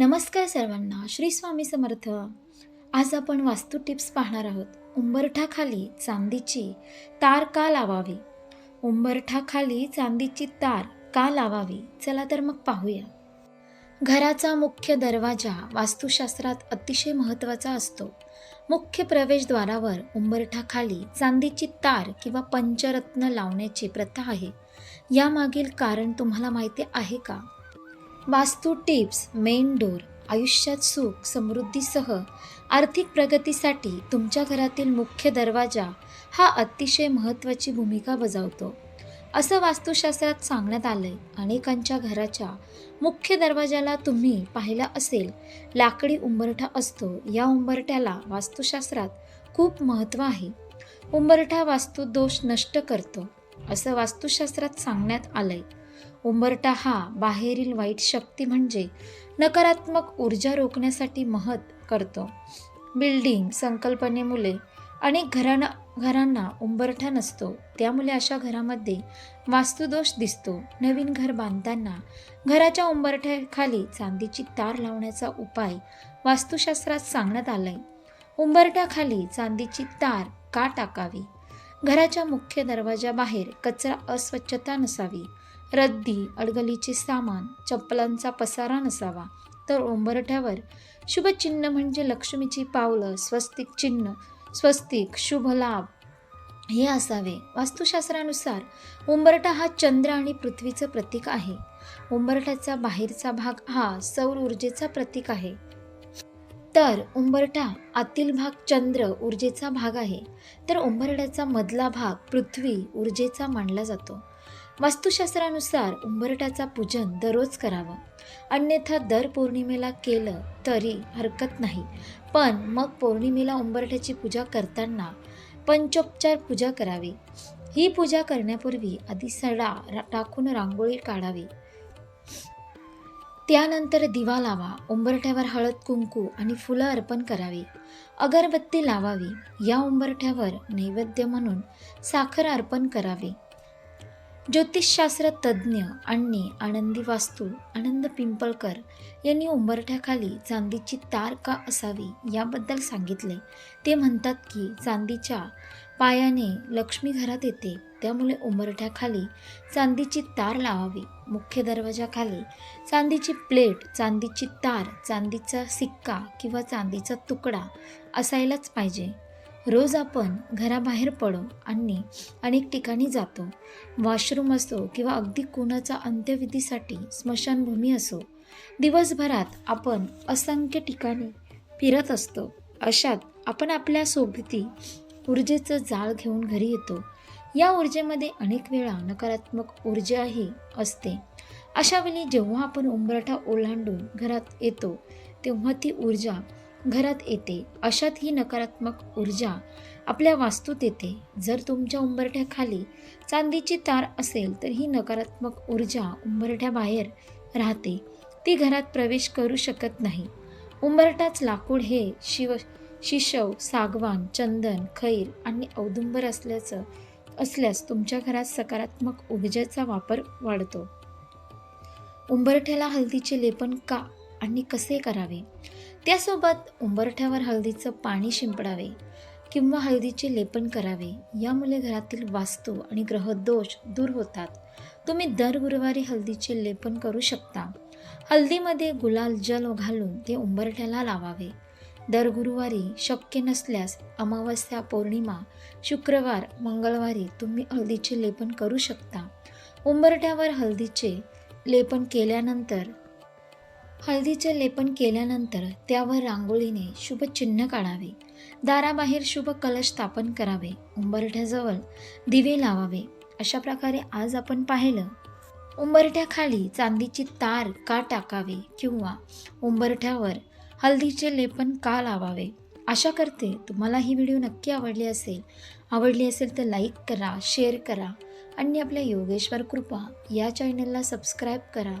नमस्कार सर्वांना श्री स्वामी समर्थ. आज आपण वास्तू टिप्स पाहणार आहोत. उंबरठाखाली चांदीची तार का लावावी? उंबरठाखाली चांदीची तार का लावावी? चला तर मग पाहूया. घराचा मुख्य दरवाजा वास्तुशास्त्रात अतिशय महत्त्वाचा असतो. मुख्य प्रवेशद्वारावर उंबरठाखाली चांदीची तार किंवा पंचरत्न लावण्याची प्रथा आहे. यामागील कारण तुम्हाला माहिती आहे का? वास्तू टिप्स मेन डोर आयुष्यात सुख समृद्धीसह आर्थिक प्रगतीसाठी तुमच्या घरातील मुख्य दरवाजा हा अतिशय महत्त्वाची भूमिका बजावतो. असं वास्तुशास्त्रात सांगण्यात आलंय. अनेकांच्या घराच्या मुख्य दरवाजाला तुम्ही पाहिला असेल लाकडी उंबरठा असतो. या उंबरठ्याला वास्तुशास्त्रात खूप महत्त्व आहे. उंबरठा वास्तू दोष नष्ट करतो असं वास्तुशास्त्रात सांगण्यात आलंय. उंबरटा हा बाहेरील वाईट शक्ती म्हणजे नकारात्मक ऊर्जा रोखण्यासाठी महत करतो. बिल्डिंग संकल्पनेमुळे अनेक घरांना घरांना उंबरठा नसतो. त्यामुळे अशा घरामध्ये वास्तुदोष दिसतो. नवीन घर बांधताना घराच्या उंबरठ्याखाली चांदीची तार लावण्याचा उपाय वास्तुशास्त्रात सांगण्यात आलाय. उंबरठ्याखाली चांदीची तार का टाकावी? घराच्या मुख्य दरवाजाबाहेर कचरा अस्वच्छता नसावी. रद्दी अडगलीचे सामान चप्पलांचा पसारा नसावा. तर उंबरठ्यावर शुभचिन्ह म्हणजे लक्ष्मीची पावलं स्वस्तिक चिन्ह स्वस्तिक शुभ लाभ हे असावे. वास्तुशास्त्रानुसार उंबरठा हा चंद्र आणि पृथ्वीचं प्रतीक आहे. उंबरठ्याचा बाहेरचा भाग हा सौर ऊर्जेचा प्रतीक आहे. तर उंबरठा आतील भाग चंद्र ऊर्जेचा भाग आहे. तर उंबरठ्याचा मधला भाग पृथ्वी ऊर्जेचा मानला जातो. वास्तुशास्त्रानुसार उंबरठ्याचा पूजन दररोज करावं. अन्यथा दर पौर्णिमेला केलं तरी हरकत नाही. पण मग पौर्णिमेला उंबरठ्याची पूजा करताना पंचोपचार पूजा करावी. ही पूजा करण्यापूर्वी आधी सडा रा- टाकून रांगोळी काढावी. त्यानंतर दिवा लावा उंबरठ्यावर हळद कुंकू आणि फुलं अर्पण करावी. अगरबत्ती लावावी. या उंबरठ्यावर नैवेद्य म्हणून साखर अर्पण करावी. ज्योतिषशास्त्र तज्ज्ञ आणि आनंदी वास्तू आनंद पिंपळकर यांनी उंबरठ्याखाली चांदीची तार का असावी याबद्दल सांगितले. ते म्हणतात की चांदीच्या पायाने लक्ष्मी घरात येते त्यामुळे उंबरठ्याखाली चांदीची तार लावावी. मुख्य दरवाजाखाली चांदीची प्लेट चांदीची तार चांदीचा सिक्का किंवा चांदीचा तुकडा असायलाच पाहिजे. रोज आपण घराबाहेर पडो आणि अनेक ठिकाणी जातो. वॉशरूम असो किंवा अगदी कोणाचा अंत्यविधीसाठी स्मशानभूमी असो दिवसभरात आपण असंख्य ठिकाणी फिरत असतो. अशात आपण आपल्या सोबती ऊर्जेचं जाळ घेऊन घरी येतो. या ऊर्जेमध्ये अनेक वेळा नकारात्मक ऊर्जाही असते. अशावेळी जेव्हा आपण उंबरठा ओलांडून घरात येतो तेव्हा ती ऊर्जा घरात येते. अशात ही नकारात्मक ऊर्जा आपल्या वास्तूत येते. जर तुमच्या उंबरठ्याखाली चांदीची तार असेल तर ही नकारात्मक ऊर्जा उंबरठ्याबाहेर राहते. ती घरात प्रवेश करू शकत नाही. उंबरठाच लाकूड हे शिव शिशव सागवान चंदन खैर आणि औदुंबर असल्याचं असल्यास तुमच्या घरात सकारात्मक ऊर्जेचा वापर वाढतो. उंबरठ्याला हळदीचे लेपन का आणि कसे करावे? त्यासोबत उंबरठ्यावर हळदीचं पाणी शिंपडावे किंवा हळदीचे लेपन करावे. यामुळे घरातील वास्तू आणि ग्रहदोष दूर होतात. तुम्ही दर गुरुवारी हळदीचे लेपन करू शकता. हळदीमध्ये गुलाल जल घालून ते उंबरठ्याला लावावे. दर गुरुवारी शक्य नसल्यास अमावस्या पौर्णिमा शुक्रवार मंगळवारी तुम्ही हळदीचे लेपन करू शकता. उंबरठ्यावर हळदीचे लेपन केल्यानंतर हळदीचे लेपन केल्यानंतर त्यावर रांगोळीने शुभ चिन्ह काढावे. दाराबाहेर शुभ कलश स्थापन करावे. उंबरठ्याजवळ दिवे लावावे. अशा प्रकारे आज आपण पाहिलं. उंबरठ्याखाली चांदीची तार का टाकावे किंवा उंबरठ्यावर हळदीचे लेपन का लावावे? आशा करते तुम्हाला ही व्हिडिओ नक्की आवडली असेल. आवडली असेल तर लाईक करा शेअर करा. आणि आपल्या योगेश्वर कृपा या चॅनलला सबस्क्राईब करा.